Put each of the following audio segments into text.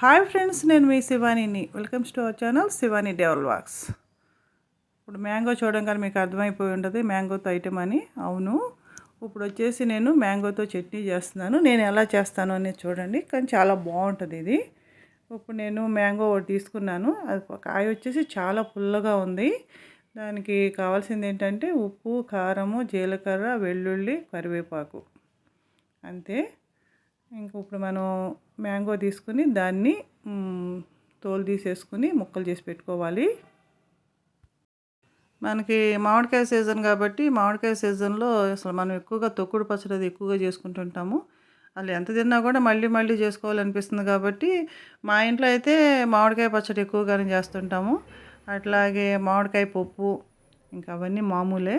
Hi friends నేను మీ శివానీని. Welcome to our channel Shivani devil వాక్స్. ఇప్పుడు మ్యాంగో చూడంగానే మీకు అర్థమైపోయి ఉంటుంది మ్యాంగోతో ఐటెం అని. అవును. ఇప్పుడు వచ్చేసి నేను మ్యాంగోతో చట్నీ చేస్తున్నాను. నేను ఎలా చేస్తాను అనేది చూడండి. కానీ చాలా బాగుంటుంది ఇది. ఇప్పుడు నేను మ్యాంగో ఒకటి తీసుకున్నాను. అది కాయ వచ్చేసి చాలా పుల్లగా ఉంది. దానికి కావాల్సింది ఏంటంటే ఉప్పు కారము జీలకర్ర వెల్లుల్లి కరివేపాకు. అంతే. ఇంక ఇప్పుడు మనం మ్యాంగో తీసుకుని దాన్ని తోలు తీసేసుకుని ముక్కలు చేసి పెట్టుకోవాలి. మనకి మామిడికాయ సీజన్ కాబట్టి మామిడికాయ సీజన్లో అసలు మనం ఎక్కువగా తొక్కుడు పచ్చడి అది ఎక్కువగా చేసుకుంటుంటాము. అలా ఎంత తిన్నా కూడా మళ్ళీ మళ్ళీ చేసుకోవాలనిపిస్తుంది కాబట్టి మా ఇంట్లో అయితే మామిడికాయ పచ్చడి ఎక్కువగానే చేస్తుంటాము. అట్లాగే మామిడికాయ పప్పు ఇంకా అవన్నీ మామూలే.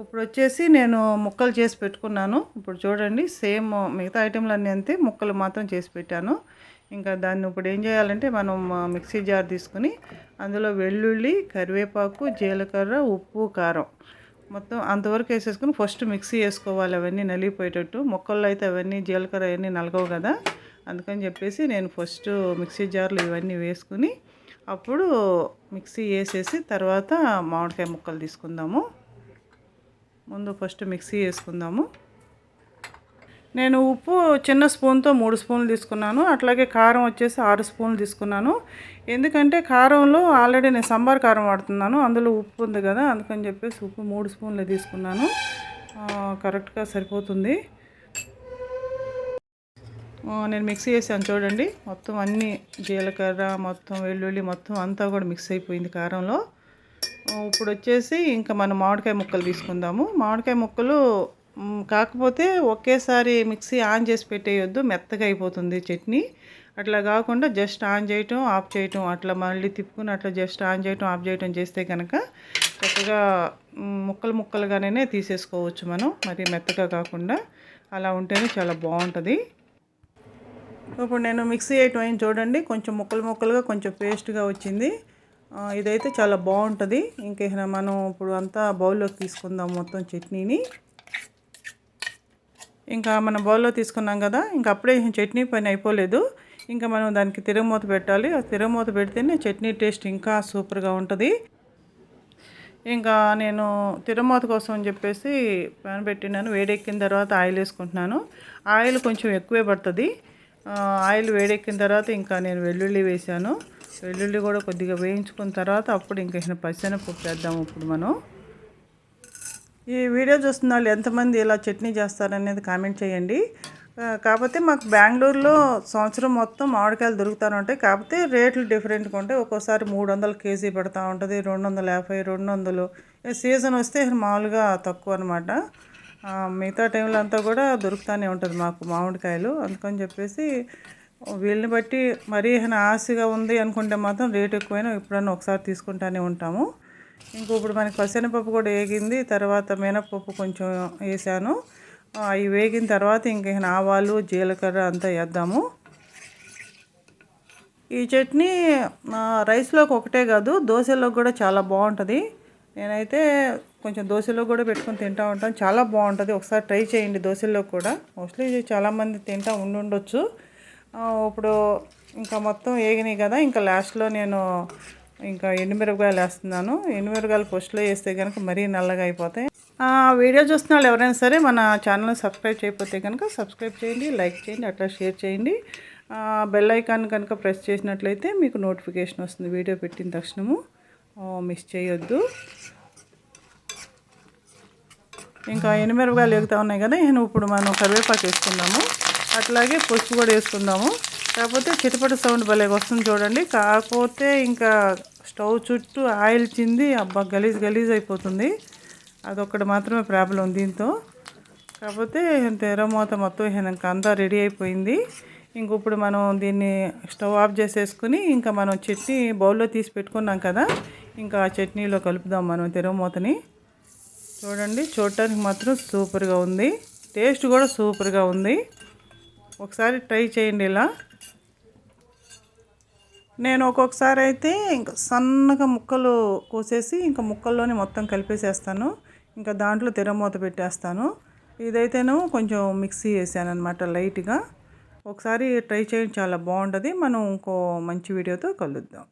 ఇప్పుడు వచ్చేసి నేను ముక్కలు చేసి పెట్టుకున్నాను. ఇప్పుడు చూడండి సేమ్ మిగతా ఐటెంలు అన్నీ అంతే ముక్కలు మాత్రం చేసి పెట్టాను. ఇంకా దాన్ని ఇప్పుడు ఏం చేయాలంటే మనం మిక్సీ జార్ తీసుకుని అందులో వెల్లుల్లి కరివేపాకు జీలకర్ర ఉప్పు కారం మొత్తం అంతవరకు వేసేసుకుని ఫస్ట్ మిక్సీ వేసుకోవాలి. అవన్నీ నలిగిపోయేటట్టు. మొక్కల్లో అయితే అవన్నీ జీలకర్ర అవన్నీ నలగవు కదా. అందుకని చెప్పేసి నేను ఫస్ట్ మిక్సీ జార్లో ఇవన్నీ వేసుకుని అప్పుడు మిక్సీ వేసేసి తర్వాత మామిడికాయ ముక్కలు తీసుకుందాము. ముందు ఫస్ట్ మిక్సీ వేసుకుందాము. నేను ఉప్పు చిన్న స్పూన్తో మూడు స్పూన్లు తీసుకున్నాను. అట్లాగే కారం వచ్చేసి ఆరు స్పూన్లు తీసుకున్నాను. ఎందుకంటే కారంలో ఆల్రెడీ నేను సాంబార్ కారం వాడుతున్నాను. అందులో ఉప్పు ఉంది కదా అందుకని చెప్పేసి ఉప్పు మూడు స్పూన్లు తీసుకున్నాను. కరెక్ట్గా సరిపోతుంది. నేను మిక్సీ చేశాను చూడండి. మొత్తం అన్నీ జీలకర్ర మొత్తం వెల్లుల్లి మొత్తం అంతా కూడా మిక్స్ అయిపోయింది కారంలో. ఇప్పుడు వచ్చేసి ఇంకా మనం మామిడికాయ ముక్కలు తీసుకుందాము. మామిడికాయ ముక్కలు కాకపోతే ఒకేసారి మిక్సీ ఆన్ చేసి పెట్టేయొద్దు మెత్తగా అయిపోతుంది చట్నీ. అట్లా కాకుండా జస్ట్ ఆన్ చేయటం ఆఫ్ చేయటం అట్లా మళ్ళీ తిప్పుకుని అట్లా జస్ట్ ఆన్ చేయటం ఆఫ్ చేయటం చేస్తే కనుక చక్కగా ముక్కలు ముక్కలుగానే తీసేసుకోవచ్చు మనం. మరి మెత్తగా కాకుండా అలా ఉంటేనే చాలా బాగుంటుంది. ఇప్పుడు నేను మిక్సీ వేయటం చూడండి కొంచెం ముక్కలు ముక్కలుగా కొంచెం పేస్ట్గా వచ్చింది. ఇదైతే చాలా బాగుంటుంది. ఇంకేమైనా మనం ఇప్పుడు అంతా బౌల్లోకి తీసుకుందాం మొత్తం చట్నీని. ఇంకా మనం బౌల్లో తీసుకున్నాం కదా ఇంకా అప్పుడే చట్నీ పైన అయిపోలేదు. ఇంకా మనం దానికి తిరగమూత పెట్టాలి. ఆ తిరగమూత పెడితేనే చట్నీ టేస్ట్ ఇంకా సూపర్గా ఉంటుంది. ఇంకా నేను తిరుమత కోసం అని చెప్పేసి ప్యాన్ పెట్టినాను. వేడెక్కిన తర్వాత ఆయిల్ వేసుకుంటున్నాను. ఆయిల్ కొంచెం ఎక్కువే పడుతుంది. ఆయిల్ వేడెక్కిన తర్వాత ఇంకా నేను వెల్లుల్లి వేసాను. వెల్లుల్లి కూడా కొద్దిగా వేయించుకున్న తర్వాత అప్పుడు ఇంకా పచ్చెనపప్పు చేద్దాం ఇప్పుడు మనం. ఈ వీడియో చూస్తున్న వాళ్ళు ఎంతమంది ఇలా చట్నీ చేస్తారనేది కామెంట్ చేయండి. కాకపోతే మాకు బెంగళూరులో సంవత్సరం మొత్తం మామిడికాయలు దొరుకుతూనే ఉంటాయి. కాకపోతే రేట్లు డిఫరెంట్గా ఉంటాయి. ఒక్కోసారి మూడు వందలు కేజీ పెడతా ఉంటుంది రెండు వందల యాభై రెండు వందలు. సీజన్ వస్తే మామూలుగా తక్కువ అనమాట మిగతా టైంలో అంతా కూడా దొరుకుతూనే ఉంటుంది మాకు మామిడికాయలు. అందుకని చెప్పేసి వీళ్ళని బట్టి మరీ ఏమైనా ఆశగా ఉంది అనుకుంటే మాత్రం రేట్ ఎక్కువైనా ఎప్పుడైనా ఒకసారి తీసుకుంటానే ఉంటాము. ఇంకో ఇప్పుడు మనకి పసెనపప్పు కూడా వేగింది తర్వాత మినపప్పు కొంచెం వేసాను. అవి వేగిన తర్వాత ఇంక ఆవాలు జీలకర్ర అంతా వేద్దాము. ఈ చట్నీ రైస్లోకి ఒకటే కాదు దోశలోకి కూడా చాలా బాగుంటుంది. నేనైతే కొంచెం దోశలో కూడా పెట్టుకొని తింటూ ఉంటాను. చాలా బాగుంటుంది. ఒకసారి ట్రై చేయండి దోశల్లో కూడా. మోస్ట్లీ చాలామంది తింటా ఉండుండొచ్చు. ఇప్పుడు ఇంకా మొత్తం వేగినాయి కదా ఇంకా లాస్ట్లో నేను ఇంకా ఎండుమిరపకాయలు వేస్తున్నాను. ఎండుమిరపకాయలు ఫస్ట్లో వేస్తే కనుక మరీ నల్లగా అయిపోతాయి. ఆ, వీడియో చూస్తున్న వాళ్ళు ఎవరైనా సరే మన ఛానల్ సబ్స్క్రైబ్ చేయకపోతే కనుక సబ్స్క్రైబ్ చేయండి లైక్ చేయండి అట్లా షేర్ చేయండి. బెల్ ఐకాన్ కనుక ప్రెస్ చేసినట్లయితే మీకు నోటిఫికేషన్ వస్తుంది వీడియో పెట్టిన తక్షణము. మిస్ చేయొద్దు. ఇంకా ఎనిమిరపకాయలు ఎగుతూ ఉన్నాయి కదా నేను ఇప్పుడు మనం కరివేపాకు వేసుకుందాము. అట్లాగే పసుపు కూడా వేసుకుందాము. కాకపోతే చిటపట సౌండ్ భలే వస్తుంది చూడండి. కాకపోతే ఇంకా స్టవ్ చుట్టూ ఆయిల్ చింది అబ్బా గలీజ్ గలీజ్ అయిపోతుంది. అదొక్కటి మాత్రమే ప్రాబ్లం దీంతో. కాకపోతే తెరమూత మొత్తం ఇంకా అంతా రెడీ అయిపోయింది. ఇంక ఇప్పుడు మనం దీన్ని స్టవ్ ఆఫ్ చేసేసుకుని ఇంకా మనం చట్నీ బౌల్లో తీసి పెట్టుకున్నాం కదా ఇంకా ఆ చట్నీలో కలుపుదాం మనం తెరమూతని చూడండి చూడటానికి మాత్రం సూపర్గా ఉంది. టేస్ట్ కూడా సూపర్గా ఉంది. ఒకసారి ట్రై చేయండి ఇలా. నేను ఒక్కొక్కసారి అయితే ఇంకా సన్నగా ముక్కలు కోసేసి ఇంకా ముక్కల్లోనే మొత్తం కలిపేసేస్తాను. ఇంకా దాంట్లో తెరమూత పెట్టేస్తాను. ఇదైతేనేమో కొంచెం మిక్సీ వేసాను అనమాట లైట్గా. ఒకసారి ట్రై చేయండి చాలా బాగుంటుంది. మనం ఇంకో మంచి వీడియోతో కలుద్దాం.